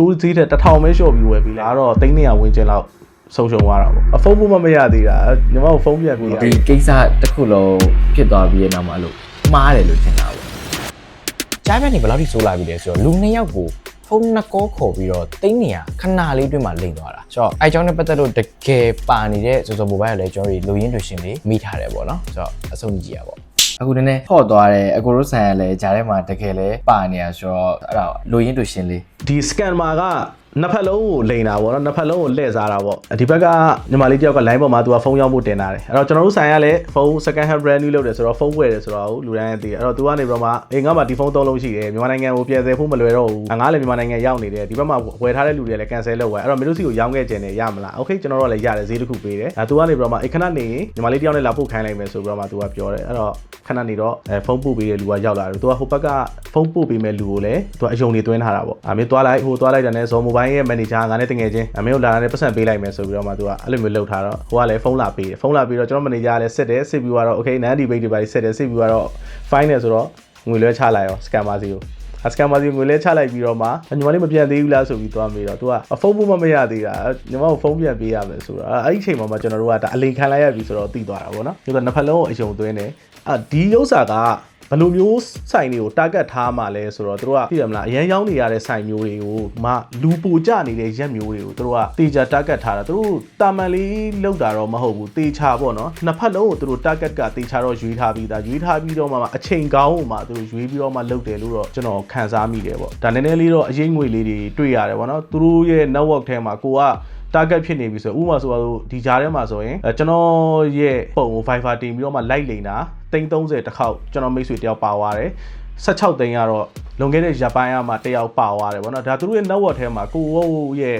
store ဈေးထက်တစ်ထောင်ပဲလျှော့ပြီးဝယ်ပြီးလဲအဲ့တော့သိန်း200ဝန်းကျင်လောက်ဆုံးရှုံးသွားတာပေါ့အဖုန်းဖို့မမရသေးတာညီမတို့ဖုန်းပြန်ပြီးရဒီကိစ္စတစ်ခုလုံးဖြစ်သွားပြီးတဲ့နောက်မှာလို့မှားတယ်လို့ထင်တာပေါ့ကြားပြန်နေဘယ်လောက်ထိဆိုးလာပြီလဲဆိုတော့လူနှစ်ယောက်ကိုဖုန်းနှစ်ကောခေါ်ပြီးတော့တိန်းနေရခဏလေးအတွင်းမှာလိမ့်သွားတာဆိုတော့အဲအကြောင်းနဲ့ပတ်သက်လို့တကယ်ပါနေတဲ့စောစောမိုဘိုင်းကလည်းကျွန်တော်တို့လူရင်းတွေရှင်လေးမိထားတယ်ပေါ့နော်ဆိုတော့အဆုံးကြည့်ရပါအခုနည်းနည်းဟော့သွားတယ်အကိုတို့ဆန်ရလဲဂျားထဲမှာတကယ်လဲပါနေရဆိုတော့အဲ့ဒါလူရင်းတွေရှင်လေး ဒီ scammer ကနှစ်ဖက်လုံးကိုလိန်တာပေါ့နော်နှစ်ဖက်လုံးကိုလှည့်စားတာပေါ့ဒီဘက်ကညီမလေးတယောက်က line ပေါ်မှာသူကဖုန်းရောက်ဖို့တင်တာတယ်အဲ့တော့ကျွန်တော်တို့ဆိုင်ကလည်းဖုန်း second hand brand new လုပ်တယ်ဆိုတော့ဖုန်းဝယ်တယ်ဆိုတော့လူတိုင်းသိတယ်အဲ့တော့သူကနေပြီးတော့မှအေးငါမှဒီဖုန်းသုံးလုံးရှိတယ်မြန်မာနိုင်ငံကိုပြည်သေးဖို့မလွယ်တော့ဘူးငါလည်းမြန်မာနိုင်ငံရောက်နေတယ်ဒီဘက်မှာဝယ်ထားတဲ့လူတွေလည်း cancel လုပ်ဝယ်အဲ့တော့မင်းတို့စီကိုရောင်းခဲ့ခြင်းနဲ့ရမလား okay ကျွန်တော်တို့လည်းရတယ်ဈေးတစ်ခုပေးတယ်အဲ့သူကနေပြီးတော့မှအေးခဏနေညီမလေးတယောက်နဲ့လာပို့ခိုင်းလိုက်မယ်ဆိုပြီးတော့မှသူကပြောတယ်အဲ့တော့ခဏနေတော့အဲဖုန်းပို့ပေးတဲ့လူကရောက်လာတယ်သူကဟိုဘက်ကဖုန်းပို့ပေးမဲ့လူကိုလည်းသူကအယုံနေသွင်းထားတာပေါ့အမေသွားလိုက်ဟိုသွားလိုက်တယ်နဲ့ဇော်မိုဘိုင်းရဲ့ manager ငါနဲ့တငယ်ချင်းအမေကိုလာတယ်ပတ်စံပေးလိုက်မယ်ဆိုပြီးတော့မှသူကအဲ့လိုမျိုးလုပ်ထားတော့ဟိုကလည်းဖုန်းလာပေးတယ်ဖုန်းလာပေးတော့ကျွန်တော် manager ကလည်းစစ်တယ်စစ်ပြီးတော့ okay နန်းဒီဘိတ်တွေပါစစ်တယ်စစ်ပြီးတော့ fine တယ်ဆိုတော့ငွေလွှဲချလိုက်ရော scammer စီကိုအစကမ်မာစီငွေလဲချလိုက်ပြီးတော့မှညီမလေးမပြန်သေးဘူးလားဆိုပြီးသွားမေးတော့ तू ကအဖုန်းဖို့မမရသေးတာညီမကိုဖုန်းပြန်ပေးရမယ်ဆိုတော့အဲ့ဒီအချိန်မှာမှကျွန်တော်တို့ကဒါအလိန်ခံလိုက်ရပြီဆိုတော့သိသွားတာပေါ့နော်ဒီကနှစ်ဖက်လုံးကိုအယုံသွင်းတယ်အာဒီဥစ္စာက ဘယ်လိုမျိုးစိုင်တွေကို target ထားမှလဲဆိုတော့တို့ကသိရမလားအရန်ရောင်းနေရတဲ့စိုင်မျိုးတွေကိုမှလူပူကြနေတဲ့ရက်မျိုးတွေကိုတို့ကတေချာ target ထားတာတို့တာမန်လေးလောက်တာတော့မဟုတ်ဘူးတေချာပေါ့နော်နှစ်ဖက်လုံးကိုတို့ target ကတေချာတော့ရွေးထားပြီးသားရွေးထားပြီးတော့မှအချိန်ကောင်းမှတို့ရွေးပြီးတော့မှလုပ်တယ်လို့တော့ကျွန်တော်ခံစားမိတယ်ပေါ့ဒါနည်းနည်းလေးတော့အရေးငွေလေးတွေတွေ့ရတယ်ပေါ့နော်သူတို့ရဲ့ network ထဲမှာကိုက target ဖြစ်နေပြီဆိုဥပမာဆိုတော့ဒီကြားထဲမှာဆိုရင်အဲကျွန်တော်ရဲ့ပုံကို Viber တင်ပြီးတော့မှ like လိန်တာ330တစ်ခေါက်ကျွန်တော်မိတ်ဆွေတယောက်ပါသွားတယ်16သိန်းကတော့လွန်ခဲ့တဲ့ရက်ပိုင်းအမှတယောက်ပါသွားတယ်ဗောနော်ဒါသူတို့ရဲ့ network ထဲမှာကိုယ့်ရဲ့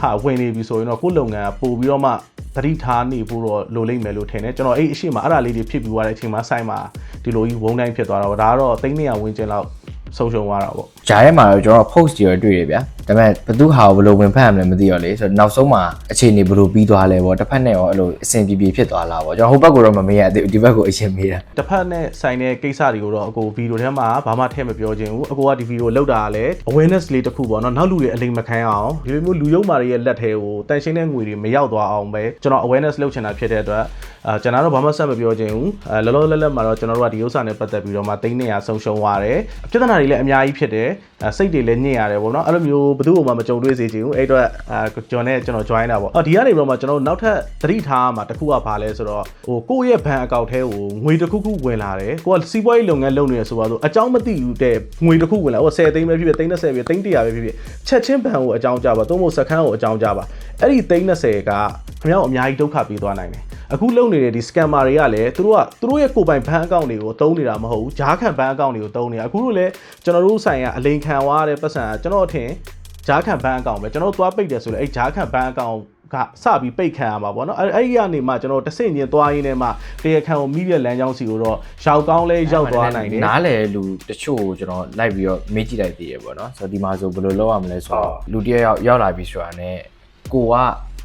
ဟာဝင်နေပြီဆိုရင်တော့ကိုယ့်လုပ်ငန်းကပို့ပြီးတော့မှသတိထားနေဖို့တော့လိုလိမ့်မယ်လို့ထင်တယ်ကျွန်တော်အဲ့အရှိမအဲ့ဒါလေးတွေဖြစ်ပြီးသွားတဲ့အချိန်မှာစိုက်မှာဒီလိုကြီးဝုန်းတိုင်းဖြစ်သွားတော့ဒါကတော့သိန်း200ဝန်းကျင်လောက် ဆုံးရှုံးသွားတာပေါ့ဂျားထဲမှာတော့ကျွန်တော် post တွေတွေ့တယ်ဗျာဒါပေမဲ့ဘသူဟာကိုဘယ်လိုဝင်ဖတ်ရမလဲမသိတော့လေဆိုတော့နောက်ဆုံးမှာအခြေအနေဘယ်လိုပြီးသွားလဲပေါ့တစ်ဖက်နဲ့ရောအဲ့လိုအဆင်ပြေပြေဖြစ်သွားလားပေါ့ကျွန်တော်ဟိုဘက်ကတော့မမေးရသေးဘူးဒီဘက်ကိုအရင်မေးတာတစ်ဖက်နဲ့ဆိုင်တဲ့ကိစ္စတွေကိုတော့အကိုဗီဒီယိုထဲမှာဘာမှထည့်မပြောခြင်းဘူးအကိုကဒီဗီဒီယိုလောက်တာကလည်း awareness လေးတစ်ခုပေါ့နော်နောက်လူတွေအလိမ်မခံအောင်ဒီလိုမျိုးလူယုံမာတွေရဲ့လက်ထဲကိုတန်ရှင်းတဲ့ငွေတွေမရောက်သွားအောင်ပဲကျွန်တော် awareness လုပ်ချင်တာဖြစ်တဲ့အတွက်အာကျွန်တော်တော့ဘာမှဆက်မပြောခြင်းဘူးအဲလောလောလတ်လတ်မှာတော့ကျွန်တော်တို့ကဒီဥစ္စာနဲ့ပတ်သက်ပြီးတော့မှသိန်းနေရဆုံးရှုံးသွားတယ်ပြဿနာတွေလည်းအများကြီးဖြစ်တယ်အဲစိတ်တွေလည်းညစ်ရတယ်ပေါ့နော်အဲ့လိုမျိုးဘယ်သူ့မှမကြုံတွေ့စေချင်ဘူးအဲ့အတွက်အာကျွန်တော်နဲ့ကျွန်တော် join တာပေါ့အော်ဒီကနေပြီးတော့မှကျွန်တော်တို့နောက်ထပ်သတိထားမှာတစ်ခုကဘာလဲဆိုတော့ဟိုကိုယ့်ရဲ့ဘဏ်အကောင့်ထဲကိုငွေတစ်ခုခုဝင်လာတယ်ကိုကစီးပွားရေးလုပ်ငန်းလုပ်နေရဆိုတော့အကြောင်းမသိဘူးတဲ့ငွေတစ်ခုဝင်လာဟို10သိန်းပဲဖြစ်ဖြစ်သိန်း30ပဲသိန်း100ပဲဖြစ်ဖြစ်ချက်ချင်းဘဏ်ကိုအကြောင်းကြပါသို့မဟုတ်စခန်းကိုအကြောင်းကြပါအဲ့ဒီသိန်း30ကခင်ဗျားကိုအများကြီးဒုက္ခပေးသွားနိုင်တယ်အခုလုပ်နေတဲ့ဒီ scammer တွေကလည်းသူတို့ကသူတို့ရဲ့ကိုယ်ပိုင်ဘဏ်အကောင့်တွေကိုတုံးနေတာမဟုတ်ဘူးဂျားခံဘဏ်အကောင့်တွေကိုတုံးနေတာအခုတို့လည်းကျွန်တော်တို့ဆိုင်ကအလိန်ခံသွားတဲ့ပတ်စံကကျွန်တော်အထင်ဂျားခံဘဏ်အကောင့်ပဲကျွန်တော်တို့သွားပိတ်တယ်ဆိုလေအဲ့ဂျားခံဘဏ်အကောင့်ကစပြီးပိတ်ခံရမှာပေါ့နော်အဲ့အဲ့ဒီကနေမှကျွန်တော်တဆင့်ချင်းသွားရင်းနဲ့မှတရားခံကိုမိပြက်လမ်းကြောင်းစီကိုတော့ရောက်ကောင်းလဲရောက်သွားနိုင်တယ်နားလေလူတချို့ကိုကျွန်တော်လိုက်ပြီးတော့မေးကြည့်လိုက်သေးရပေါ့နော်ဆိုတော့ဒီမှာဆိုဘယ်လိုလုပ်ရမလဲဆိုတော့လူတစ်ယောက်ရောက်လာပြီဆိုတာ ਨੇ ကိုက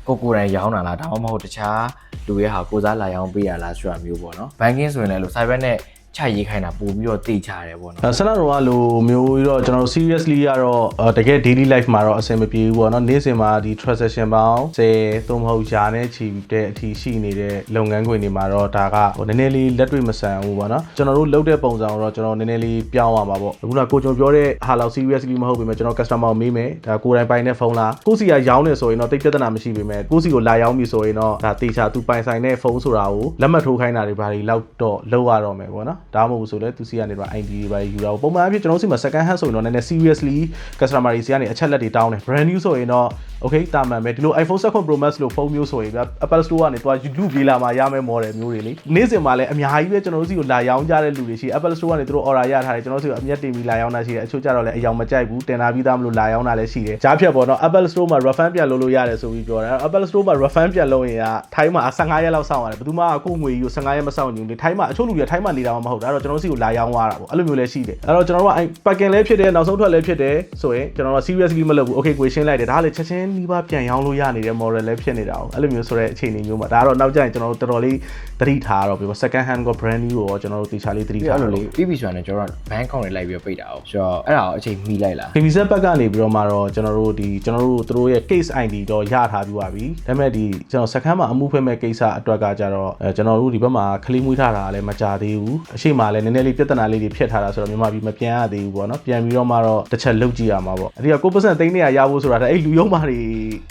ကိုကိုယ်တိုင်ရောင်းတာလားဒါမှမဟုတ်တခြားလူရဲ့ဟာကိုစားလာရောင်းပေးရလားဆိုတာမျိုးပေါ့နော်ဘန်ကင်းဆိုရင်လည်းလို့ cyber နဲ့ ချရေးခိုင်းတာပို့ပြီးတော့တိတ်ချတယ်ပေါ့နော်ဆန္ဒတော်ကလိုမျိုးပြီးတော့ကျွန်တော်တို့ seriously ကတော့အော်တကယ် daily life မှာတော့အဆင်မပြေဘူးပေါ့နော်နေ့စဉ်မှာဒီ transaction ပေါင်း10သို့မဟုတ်ရာနဲ့ချီတဲ့အထိရှိနေတဲ့လုပ်ငန်းခွင်တွေမှာတော့ဒါကဟိုနည်းနည်းလေးလက်တွေ့မဆန်ဘူးပေါ့နော်ကျွန်တော်တို့လုပ်တဲ့ပုံစံကိုတော့ကျွန်တော်နည်းနည်းလေးပြောင်းရမှာပေါ့အခုနကကိုကျွန်တော်ပြောတဲ့ဟာလောက် seriously မဟုတ်ပေမဲ့ကျွန်တော် customer ကိုမေးမယ်ဒါကိုယ်တိုင်ပိုင်တဲ့ဖုန်းလားကိုစီကရောင်းနေဆိုရင်တော့တိတ်ပြဿနာမရှိပေမဲ့ကိုစီကိုလာရောင်းပြီဆိုရင်တော့ဒါတေချာသူပိုင်ဆိုင်တဲ့ဖုန်းဆိုတာကိုလက်မှတ်ထိုးခိုင်းတာတွေဘာတွေလောက်တော့လောက်ရတော့မယ်ပေါ့နော်ဒါမှမဟုတ်ဘူးဆိုလဲသူစီကနေတော့ ID တွေပါယူတာပေါ့ပုံမှန်အဖြစ်ကျွန်တော်တို့စီမှာ second hand ဆိုရင်တော့နည်းနည်း seriously customer တွေစီကနေအချက်လက်တွေတောင်းတယ် brand new ဆိုရင်တော့ okay တာမှန်ပဲဒီလို iPhone 7 Pro Max လို့ဖုန်းမျိုးဆိုရင်ဗျ Apple Store ကနေသွားလူပြေးလာမှရမယ့် model မျိုးတွေလေနေ့စဉ်မှာလည်းအများကြီးပဲကျွန်တော်တို့စီကိုလာရောင်းကြတဲ့လူတွေရှိ Apple Store ကနေသူတို့ order ရထားတယ်ကျွန်တော်တို့စီကိုအမျက်တင်ပြီးလာရောင်းတာရှိတယ်အချို့ကြတော့လည်းအယောင်မကြိုက်ဘူးတင်တာပြီးသားမလို့လာရောင်းတာလည်းရှိတယ်ကြားဖြတ်ပေါ့နော် Apple Store မှာ refund ပြန်လုပ်လို့ရတယ်ဆိုပြီးပြောတယ် Apple Store မှာ refund ပြန်လုပ်ရင်ကထိုင်းမှာ15ရက်လောက်စောင့်ရတယ်ဘယ်သူမှအခုငွေကြီးကို15ရက်မစောင့်ဘူးလေထိုင်းမှာအချို့လူတွေထိုင်းမှာနေတာမှမဟုတ်ဒါတော့ကျွန်တော်တို့စီကိုလာရောင်းသွားတာပေါ့အဲ့လိုမျိုးလည်းရှိတယ်အဲ့တော့ကျွန်တော်တို့က packing လည်းဖြစ်တယ်နောက်ဆုံးထွက်လည်းဖြစ်တယ်ဆိုရင်ကျွန်တော်တို့ seriously မလုပ်ဘူး okay ကိုရှင်းလိုက်တယ်ဒါကလည်းချက်ချင်းနီးပါးပြန်ရောင်းလို့ရနေတဲ့ model လည်းဖြစ်နေတာ哦အဲ့လိုမျိုးဆိုတဲ့အခြေအနေမျိုးမှာဒါကတော့နောက်ကျရင်ကျွန်တော်တို့တော်တော်လေးသတိထားရတော့ပြီပေါ့ second hand က brand new ကိုရောကျွန်တော်တို့တေချာလေးသတိပြီးထားတော့ရအဲ့လိုတော့လေးပြီးပြီဆိုရင်ကျွန်တော်တို့ဘန်ကောင့်တွေလိုက်ပြီးတော့ပိတ်တာအောင်ဆိုတော့အဲ့ဒါကိုအချိန်မီလိုက်လား KBZ ဘက်ကနေပြီးတော့မှတော့ကျွန်တော်တို့ဒီကျွန်တော်တို့သူတို့ရဲ့ case ID တော့ရထားပြီးပါပြီဒါပေမဲ့ဒီကျွန်တော်စကမ်းမှာအမှုဖွင့်မဲ့ကိစ္စအတွက်ကကြတော့အဲကျွန်တော်တို့ဒီဘက်မှာခလေးမွေးထားတာလည်းမကြသေးဘူးအရှိမလည်းနည်းနည်းလေးပြဿနာလေးတွေဖြစ်ထားတာဆိုတော့မြန်မာပြည်မပြန်ရသေးဘူးပေါ့နော်ပြန်ပြီးတော့မှတော့တစ်ချက်လုပ်ကြည့်ရမှာပေါ့အဓိက9%သိန်းနဲ့ရဖို့ဆိုတာဒါအဲ့လူယုံမာတွေ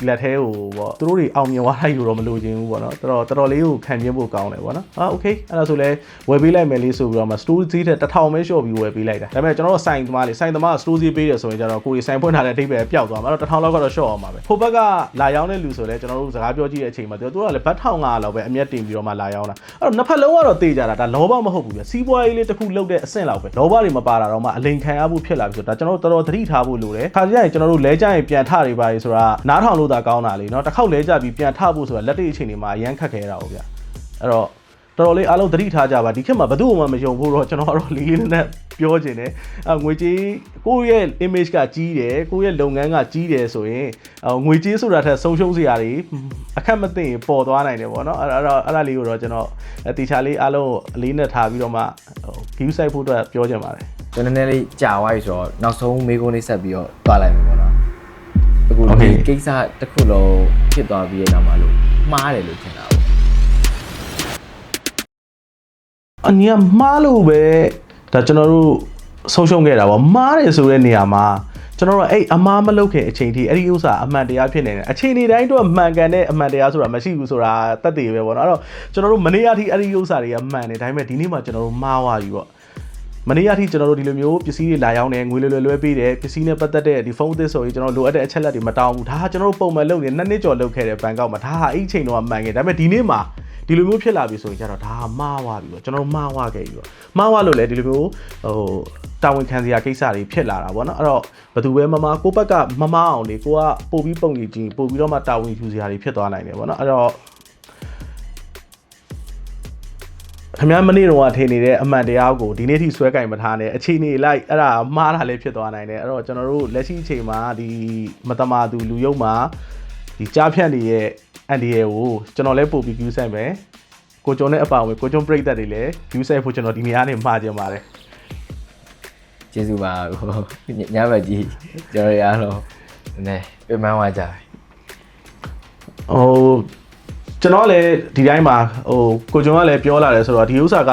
လက်ထဲကိုပေါ့သူတို့တွေအောင်မြင်သွားလိုက်လို့တော့မလိုချင်ဘူးပေါ့နော်တော်တော်တော်တော်လေးကိုခံပြင်းဖို့ကောင်းတယ်ပေါ့နော်အာโอเคအဲ့ဒါဆိုလဲဝယ်ပေးလိုက်မယ်လေးဆိုပြီးတော့မှ store ဈေးတဲ့1000ပဲလျှော့ပြီးဝယ်ပေးလိုက်တာဒါပေမဲ့ကျွန်တော်တို့ဆိုင်သမားလေးဆိုင်သမားက store ဈေးပေးတယ်ဆိုရင်ကျတော့ကိုယ်ဆိုင်ဖွင့်ထားတဲ့အထိပ္ပယ်ပျောက်သွားမှာအဲ့တော့1000လောက်ကတော့လျှော့အောင်ပါပဲဟိုဘက်ကလာရောက်တဲ့လူဆိုလဲကျွန်တော်တို့စကားပြောကြည့်တဲ့အချိန်မှာသူတို့ကလည်းဘတ်1500လောက်ပဲအမျက်တင်ပြီးတော့မှလာရောက်တာအဲ့တော့နှစ်ဖက်လုံးကတော့တေးကြတာဒါလောဘမဟုတ်ဘူးပြစီး ပွားရေးလေးတစ်ခုလုပ်တဲ့အဆင့်လောက်ပဲလောဘတွေမပါတာတော့မှအလိန်ခံရဖို့ဖြစ်လာပြီဆိုတော့ဒါကျွန်တော်တို့တော်တော်သတိထားဖို့လိုတယ်ခါကြရင်ကျွန်တော်တို့လဲကြရင်ပြန်ထတွေပါလေဆိုတာနားထောင်လို့သာကောင်းတာလေနော်တစ်ခေါက်လဲကြပြီးပြန်ထဖို့ဆိုတာလက်တွေ့အချိန်တွေမှာအရန်ခက်ခဲတာဟုတ်ဗျအဲ့တော့ တော်တော်လေးအားလုံးသတိထားကြပါဒီခေတ်မှာဘယ်သူမှမယုံဘူးတော့ကျွန်တော်ကတော့လေးလေးနက်နက်ပြောချင်တယ်အငွေကြေးကိုယ့်ရဲ့ image ကကြီးတယ်ကိုယ့်ရဲ့လုပ်ငန်းကကြီးတယ်ဆိုရင်အငွေကြေးဆိုတာထက်ဆုံးရှုံးစရာတွေအခက်မသိရင်ပေါ်သွားနိုင်တယ်ပေါ့နော်အဲ့ဒါအဲ့တော့အဲ့ဒါလေးကိုတော့ကျွန်တော်တီချာလေးအားလုံးကိုအလေးနဲ့ထားပြီးတော့မှ view site ဖို့အတွက်ပြောချင်ပါတယ်ကျွန်တော်နည်းနည်းလေးကြာသွားပြီဆိုတော့နောက်ဆုံးမေးခွန်းလေးဆက်ပြီးတော့တွားလိုက်မယ်ပေါ့နော်အခု Okay. ဒီကိစ္စတစ်ခုလုံးဖြစ်သွားပြီးတဲ့နောက်မှာလို့မှားတယ်လို့ထင်တာ အညီကမှားလို့ပဲဒါကျွန်တော်တို့ဆုံးရှုံးခဲ့တာပေါ့မှားတယ်ဆိုတဲ့နေရာမှာကျွန်တော်တို့အဲ့အမားမလုပ်ခင်အချိန်ထိအဲ့ဒီဥစ္စာအမှန်တရားဖြစ်နေတယ်အချိန်ဒီတိုင်းတော့မှန်ကန်တဲ့အမှန်တရားဆိုတာမရှိဘူးဆိုတာတက်တည်ပဲပေါ့နော်အဲ့တော့ကျွန်တော်တို့မနေ့ကထိအဲ့ဒီဥစ္စာတွေကမှန်တယ်ဒါပေမဲ့ဒီနေ့မှကျွန်တော်တို့မှားသွားပြီပေါ့မနေ့ကထိကျွန်တော်တို့ဒီလိုမျိုးပစ္စည်းတွေလာရောက်နေငွေလွယ်လွယ်လွဲပေးတယ်ပစ္စည်းနဲ့ပတ်သက်တဲ့ဒီဖုန်းအသစ်ဆိုရင်ကျွန်တော်လိုအပ်တဲ့အချက်လက်တွေမတောင်းဘူးဒါကကျွန်တော်တို့ပုံမှန်လုပ်နေနှစ်နှစ်ကျော်လုပ်ခဲ့တဲ့ဘန်ကောက်မှာဒါဟာအဲ့ဒီချိန်တော့မှန်ခဲ့ဒါပေမဲ့ဒီနေ့မှာ ဒီလိုမျိုးဖြစ်လာပြီဆိုရင်ကျတော့ဒါဟာမှားသွားပြီပေါ့ကျွန်တော်တို့မှားသွားခဲ့ပြီပေါ့မှားသွားလို့လေဒီလိုမျိုးဟိုတာဝန်ခံစရာကိစ္စတွေဖြစ်လာတာပေါ့နော်အဲ့တော့ဘယ်သူပဲမမကိုယ့်ဘက်ကမမအောင်လေကိုကပို့ပြီးပုံကြီးချင်းပို့ပြီးတော့မှတာဝန်ယူစရာတွေဖြစ်သွားနိုင်တယ်ပေါ့နော်အဲ့တော့ခင်ဗျားမနေ့တော့ထင်နေတဲ့အမှန်တရားကိုဒီနေ့ထိဆွဲကင်မထားနဲ့အချိန်နေလိုက်အဲ့ဒါမှားတာလည်းဖြစ်သွားနိုင်တယ်အဲ့တော့ကျွန်တော်တို့လက်ရှိအချိန်မှာဒီမတမာသူလူယုံမှာဒီကြားဖြတ်နေရဲ့ အန်ဒီရဲ့ကိုကျွန်တော်လည်းပို့ပြီး view ဆိုင်မယ်ကိုကျော်နဲ့အပါအဝင်ကိုကျော်ပြိသက်တွေလည်း view ဆိုင်ဖို့ကျွန်တော်ဒီနေရာနေမှာကြင်ပါတယ်ကျေးဇူးပါဟိုညဘက်ကြီးကျွန်တော်ရအောင်နည်းနည်းပြန်မှန်းသွားကြတယ်ဟိုကျွန်တော်လည်းဒီတိုင်းမှာဟိုကိုကျော်ကလည်းပြောလာတယ်ဆိုတော့ဒီဥစ္စာက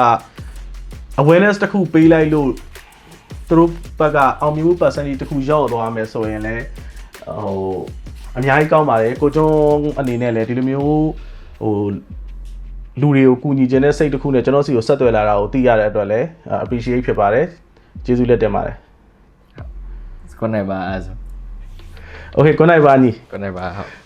awareness တစ်ခုပေးလိုက်လို့သူတို့ဘက်ကအောင်မြင်မှု percentage တစ်ခုရောက်သွားမယ်ဆိုရင်လည်းဟို အများကြီးကောင်းပါတယ်ကိုကျွန်းအနေနဲ့လည်းဒီလိုမျိုးဟိုလူတွေကိုကူညီခြင်းတဲ့စိတ်တစ်ခုနဲ့ကျွန်တော်စီကိုဆက်သွယ်လာတာကိုသိရတဲ့အတွက်လည်း appreciate ဖြစ်ပါတယ်ကျေးဇူးလက်တင်ပါတယ်ခုနကပါအဲ့ဆို okay good night ပါညီခုနကပါဟုတ်